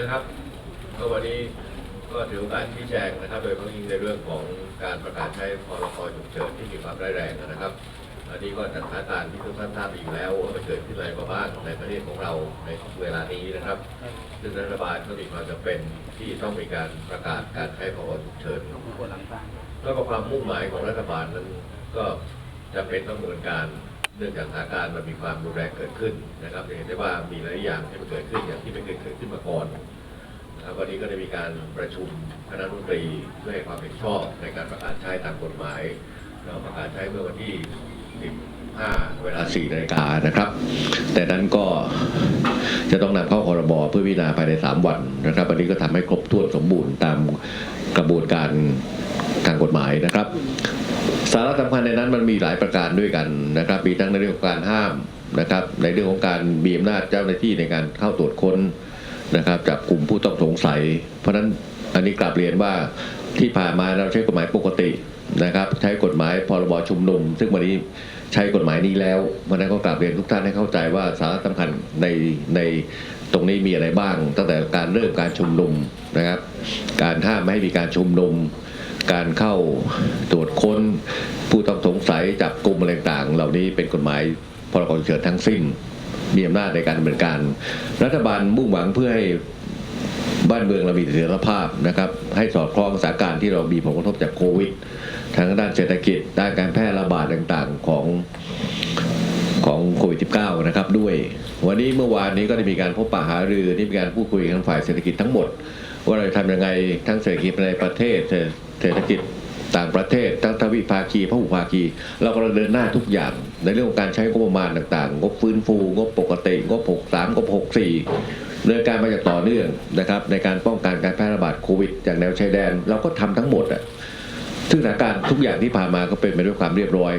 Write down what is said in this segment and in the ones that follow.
นะครับก็วันนี้ก็ถือโอกาสชี้แจงนะครับ โดยเฉพาะยิ่งในเรื่องของการประกาศใช้พรกฉุกเฉินที่มีความร้ายแรงนะครับ อันนี้ก็จากสถานการณ์ที่ทุกท่านทราบอยู่แล้วว่ามันเกิดขึ้นอะไรมาบ้างในประเทศของเราในเวลานี้นะครับ ซึ่งรัฐบาลก็มีความจำเป็นที่ต้องมีการประกาศการใช้พรกฉุกเฉินแล้วก็ความมุ่งหมายของรัฐบาลนั้นก็จะเป็นต้องดำเนินการเนื่องจากสถานการณ์มันมีความรุนแรงเกิดขึ้นนะครับเห็นได้ว่ามีหลายอย่างที่มันเกิดขึ้นอย่างที่ไม่เคยเกิดขึ้นมาก่อน ครับวันนี้ก็ได้มีการประชุมคณะรัฐมนตรีเพื่อให้ความเห็นชอบในการประกาศใช้ตามกฎหมายเราประกาศใช้เมื่อวันที่ 15 เวลา 4 นาฬิกานะครับ แต่นั้นก็จะต้องนำเข้าคอรบเพื่อพิจารณาภายใน 3 วันนะครับ วันนี้ก็ทำให้ครบถ้วนสมบูรณ์ตามกระบวนการทางกฎหมายนะครับ สาระสำคัญในนั้นมันมีหลายประการด้วยกันนะครับ มีทั้งในเรื่องของการห้ามนะครับ ในเรื่องของการมีอำนาจเจ้าหน้าที่ในการเข้าตรวจค้น นะครับจับกลุ่มผู้ต้องสงสัย เพราะฉะนั้นอันนี้กลับเรียนว่าที่ผ่านมาเราใช้กฎหมายปกตินะครับ ใช้กฎหมายพรบชุมนุม ซึ่งวันนี้ใช้กฎหมายนี้แล้วเพราะนั้นก็กลับเรียนทุกท่านให้เข้าใจว่าสาระสำคัญในในตรงนี้มีอะไรบ้าง ตั้งแต่การเริ่มการชุมนุมนะครับ การห้ามไม่ให้มีการชุมนุม การเข้าตรวจค้น ผู้ต้องสงสัยจับกลุ่มอะไรต่างเหล่านี้เป็นกฎหมาย พรกฉุกเฉินทั้งสิ้น มีอำนาจในการดำเนินการ รัฐบาลมุ่งหวังเพื่อให้บ้านเมืองเรามีเสถียรภาพนะครับ ให้สอดคล้องสถานการณ์ที่เรามีผลกระทบจากโควิดทั้งด้านเศรษฐกิจด้านการแพร่ระบาดต่างๆของของโควิด -19 นะครับด้วย วันนี้เมื่อวานนี้ก็ได้มีการพบปะหารือที่มีการพูดคุยกันฝ่ายเศรษฐกิจทั้งหมด ว่าเราจะทำยังไงทั้งเศรษฐกิจในประเทศเศรษเศรษฐกิจ ต่างประเทศทั้งทวิภาคีพหุภาคี เรากำลังเดินหน้าทุกอย่าง ในเรื่องของการใช้งบประมาณต่างๆ งบฟื้นฟู งบปกติ งบ 63 งบ 64เรื่องการมาจากต่อเนื่องนะครับในการป้องกันการแพร่ระบาดโควิดจากแนวชายแดน เราก็ทำทั้งหมดอะซึ่งสถานการณ์ทุกอย่างที่ผ่านมาก็เป็นไปด้วยความเรียบร้อย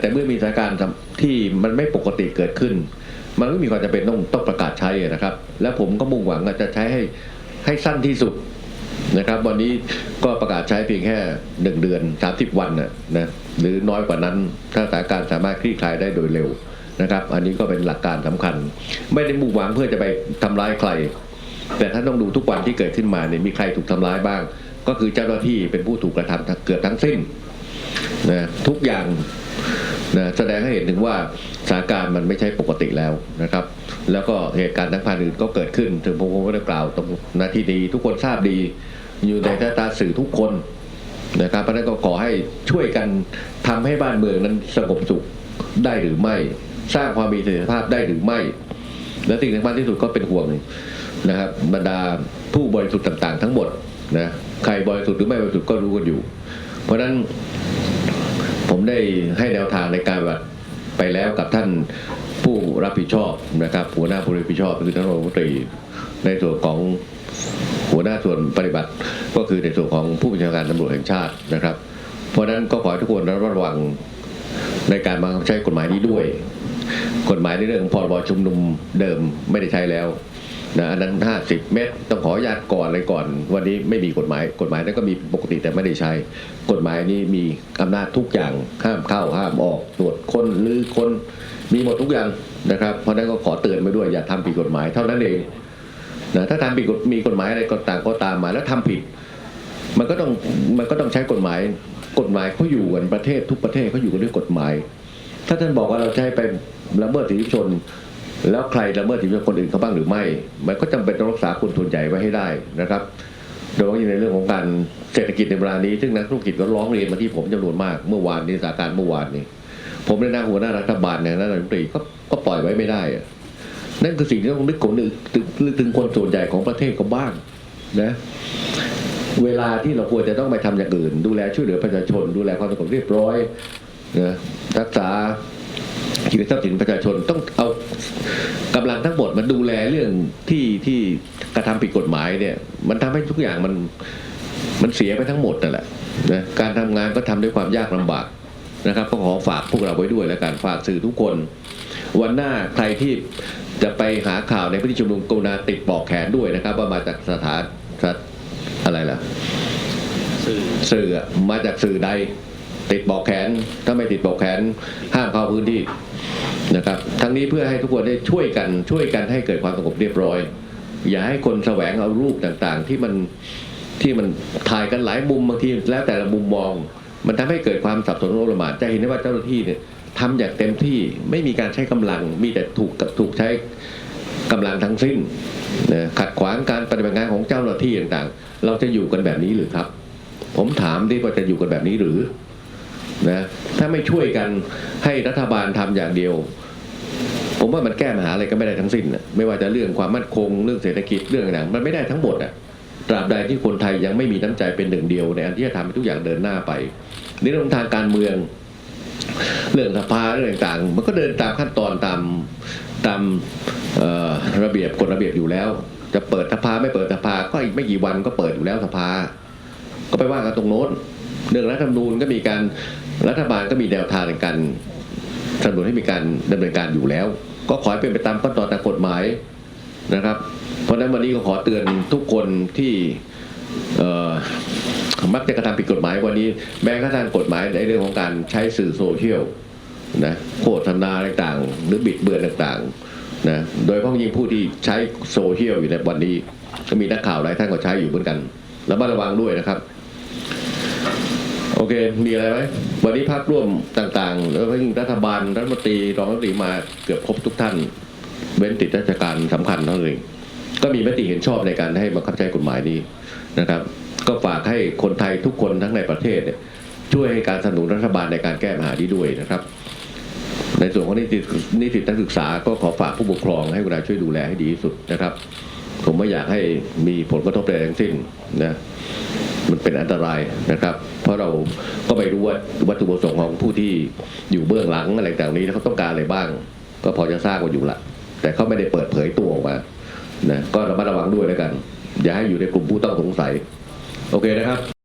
แต่เมื่อมีสถานการณ์ที่มันไม่ปกติเกิดขึ้น มันก็มีความจำเป็นต้องต้องประกาศใช้นะครับ และผมก็มุ่งหวังจะใช้ให้ให้สั้นที่สุด นะครับ วันนี้ก็ประกาศใช้เพียงแค่หนึ่งเดือนสามสิบวันนะนะหรือน้อยกว่านั้นถ้าสถานการณ์สามารถคลี่คลายได้โดยเร็วนะครับ อันนี้ก็เป็นหลักการสำคัญ ไม่ได้มุ่งหวังเพื่อจะไปทำร้ายใคร แต่ถ้านต้องดูทุกวันที่เกิดขึ้นมาเนี่ยมีใครถูกทำร้ายบ้าง ก็คือเจ้าหน้าที่เป็นผู้ถูกกระทำเกือบทั้งสิ้นนะทุกอย่างนะแสดงให้เห็นถึงว่าสถานการณ์มันไม่ใช่ปกติแล้วนะครับ แล้วก็เหตุการณ์ทั้งพันอื่นก็เกิดขึ้น ถึงผมคงไม่ได้กล่าวตรงนาทีดีทุกคนทราบดี อยู่ในสายตาสื่อทุกคนนะครับเพราะนั้นก็ขอให้ช่วยกันทำให้บ้านเมืองนั้นสงบสุขได้หรือไม่ สร้างความมีเสถียรภาพได้หรือไม่ และสิ่งสำคัญที่สุดก็เป็นห่วงนะครับบรรดาผู้บริสุทธิ์ต่าง ๆ ทั้งหมดนะใครบริสุทธิ์หรือไม่บริสุทธิ์ก็รู้กันอยู่ เพราะฉะนั้นผมได้ให้แนวทางในการแบบไปแล้วกับท่านผู้รับผิดชอบนะครับหัวหน้าผู้รับผิดชอบคือท่านรัฐมนตรีในส่วนของ หัวหน้าส่วนปฏิบัติก็คือในส่วนของผู้บัญชาการตำรวจแห่งชาตินะครับ เพราะฉะนั้นก็ขอให้ทุกคนระมัดระวังในการบังคับใช้กฎหมายนี้ด้วย กฎหมายในเรื่องพรบชุมนุมเดิมไม่ได้ใช้แล้วนะอันนั้น 50 เมตรต้องขออนุญาตก่อนเลยก่อน วันนี้ไม่มีกฎหมายกฎหมายนั้นก็มีปกติแต่ไม่ได้ใช้ กฎหมายนี้มีอำนาจทุกอย่างห้ามเข้าห้ามออกตรวจคนหรือคนมีหมดทุกอย่างนะครับ เพราะนั้นก็ขอเตือนไปด้วยอย่าทำผิดกฎหมายเท่านั้นเอง นะถ้าทำผิดมีกฎหมายอะไรก็ต่างก็ตามมาแล้วทำผิด มันก็ต้องมันก็ต้องใช้กฎหมายกฎหมายเขาอยู่กันประเทศทุกประเทศเขาอยู่กันด้วยกฎหมาย ถ้าท่านบอกว่าเราจะให้ไปละเมิดสิทธิชน แล้วใครละเมิดสิทธิชนคนอื่นเขาบ้างหรือไม่ มันก็จำเป็นต้องรักษาคนส่วนใหญ่ไว้ให้ได้นะครับโดยเฉพาะในเรื่องของการเศรษฐกิจในเวลานี้ ซึ่งนักธุรกิจก็ร้องเรียนมาที่ผมจำนวนมากเมื่อวานนี้สถานการณ์เมื่อวานนี้ ผมในน้าหัวหน้ารัฐบาลเนี่ยนายรัฐมนตรีก็ก็ปล่อยไว้ไม่ได้อะ นั่นคือสิ่งที่ต้องนึกคนนึกถึงนึกถึงคนส่วนใหญ่ของประเทศเขาบ้างนะเวลาที่เราควรจะต้องไปทำอย่างอื่น ดูแลช่วยเหลือประชาชน ดูแลความสงบเรียบร้อยนะรักษาชีวิตทรัพย์สินประชาชนต้องเอากำลังทั้งหมดมาดูแลเรื่องที่ที่กระทำผิดกฎหมายเนี่ย มันทำให้ทุกอย่างมันมันเสียไปทั้งหมดนั่นแหละนะการทำงานก็ทำด้วยความยากลำบากนะครับก็ขอฝากพวกเราไว้ด้วยและการฝากสื่อทุกคน วันหน้าใครที่จะไปหาข่าวในพิธีชุมนุมกรุณาติดปลอกแขนด้วยนะครับ ว่ามาจากสถานสถานอะไรล่ะสื่อสื่ออะมาจากสื่อใดติดบอกแขน ถ้าไม่ติดบอกแขนห้ามเข้าพื้นที่นะครับ ทั้งนี้เพื่อให้ทุกคนได้ช่วยกันช่วยกันให้เกิดความสงบเรียบร้อย อย่าให้คนแสวงเอารูปต่างๆ ที่มันที่มันถ่ายกันหลายมุมบางทีแล้วแต่ละมุมมอง มันทำให้เกิดความสับสนโอลหม่านจะเห็นได้ว่าเจ้าหน้าที่เนี่ย ทำอย่างเต็มที่ไม่มีการใช้กำลัง มีแต่ถูกกับถูกใช้กำลังทั้งสิ้นนะขัดขวางการปฏิบัติงานของเจ้าหน้าที่ต่างๆ เราจะอยู่กันแบบนี้หรือครับ ผมถามดิว่าจะอยู่กันแบบนี้หรือนะถ้าไม่ช่วยกันให้รัฐบาลทำอย่างเดียว ผมว่ามันแก้ปัญหาอะไรก็ไม่ได้ทั้งสิ้นนะไม่ว่าจะเรื่องความมั่นคงเรื่องเศรษฐกิจเรื่องต่างๆมันไม่ได้ทั้งหมดอะตราบใดที่คนไทยยังไม่มีน้ำใจเป็นหนึ่งเดียวในอันที่จะทำให้ทุกอย่างเดินหน้าไปในเรื่องทางการเมือง เรื่องสภาเรื่องต่างๆ มันก็เดินตามขั้นตอนตามตามระเบียบกฎระเบียบอยู่แล้ว จะเปิดสภาไม่เปิดสภาก็อีกไม่กี่วันก็เปิดอยู่แล้วสภา ก็ไปว่ากันตรงโน้นเรื่องรัฐธรรมนูญก็มีการรัฐบาลก็มีแนวทางในการสนับสนุนให้มีการดำเนินการอยู่แล้ว ก็ขอให้เป็นไปตามขั้นตอนตามกฎหมายนะครับ เพราะฉะนั้นวันนี้ก็ขอเตือนทุกคนที่ มักจะกระทำผิดกฎหมายวันนี้ แม้กระทั่งกฎหมายในเรื่องของการใช้สื่อโซเชียลนะโฆษณาต่างๆ หรือบิดเบือนต่างๆนะโดยเฉพาะยิ่งผู้ที่ใช้โซเชียลอยู่ในวันนี้ ก็มีนักข่าวหลายท่านก็ใช้อยู่เหมือนกันระมัดระวังด้วยนะครับ โอเค มีอะไรไหมวันนี้พักร่วมต่างๆแล้วก็ยิ่งรัฐบาลรัฐมนตรีรองรัฐมนตรีมาเกือบครบทุกท่าน เว้นติดราชการสำคัญเท่านั้นเองก็มีมติเห็นชอบในการให้บังคับใช้กฎหมายนี้ นะครับ ก็ฝากให้คนไทยทุกคนทั้งในประเทศเนี่ยช่วยให้การสนับสนุนรัฐบาลในการแก้ปัญหานี้ด้วยนะครับ ในส่วนของนิตินิตินักศึกษาก็ขอฝากผู้ปกครองให้เวลาช่วยดูแลให้ดีที่สุดนะครับ ผมไม่อยากให้มีผลกระทบใดทั้งสิ้นนะมันเป็นอันตรายนะครับ เพราะเราก็ไม่รู้ว่าวัตถุประสงค์ของผู้ที่อยู่เบื้องหลังอะไรต่างนี้เขาต้องการอะไรบ้าง ก็พอจะทราบกันอยู่ละแต่เขาไม่ได้เปิดเผยตัวออกมานะก็ระมัดระวังด้วยแล้วกัน อย่าให้อยู่ในกลุ่มผู้ต้องสงสัย โอเคนะครับ